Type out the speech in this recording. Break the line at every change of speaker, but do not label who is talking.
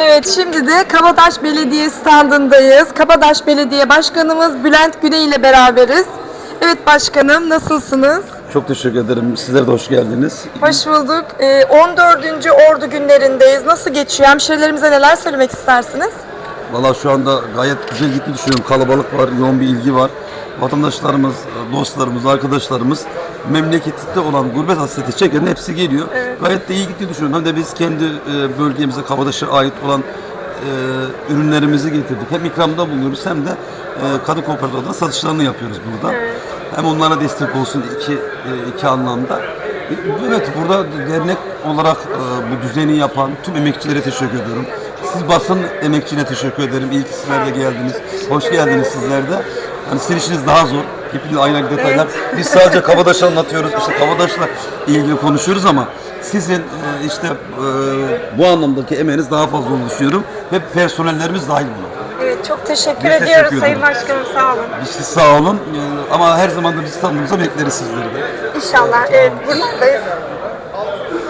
Evet şimdi de Kabataş Belediye standındayız. Kabataş Belediye Başkanımız Bülent Güney ile beraberiz. Evet başkanım nasılsınız?
Çok teşekkür ederim. Sizler de hoş geldiniz.
Hoş bulduk. Ee, 14. Ordu günlerindeyiz. Nasıl geçiyor? Hemşehrilerimize neler söylemek istersiniz?
Valla şu anda gayet güzel gittiğini düşünüyorum. Kalabalık var, yoğun bir ilgi var. Vatandaşlarımız, dostlarımız, arkadaşlarımız memlekette olan gurbet hasreti çeken hepsi geliyor. Gayet de iyi gittiğini düşünüyorum. Hem de biz kendi e, bölgemize, Kabadaş'a ait olan e, ürünlerimizi getirdik. Hem ikramda bulunuyoruz hem de e, kadın satışlarını yapıyoruz burada. Hem onlara destek olsun iki, e, iki anlamda. Evet burada dernek olarak e, bu düzeni yapan tüm emekçilere teşekkür ediyorum. Siz basın emekçine teşekkür ederim. İyi ki sizler de geldiniz. Hoş geldiniz sizler de. Hani sizin işiniz daha zor. Hepiniz aynı detaylar. Biz sadece Kabadaş'ı anlatıyoruz. İşte Kabadaş'la ilgili konuşuyoruz ama sizin e, işte e, bu anlamdaki emeğiniz daha fazla olduğunu düşünüyorum. Ve personellerimiz dahil buna.
Evet çok teşekkür
Biz
ediyoruz
teşekkür
Sayın
ederiz.
Başkanım sağ olun.
Biz siz sağ olun. E, ama her zaman da biz standımıza bekleriz sizleri de.
İnşallah evet buralardayız.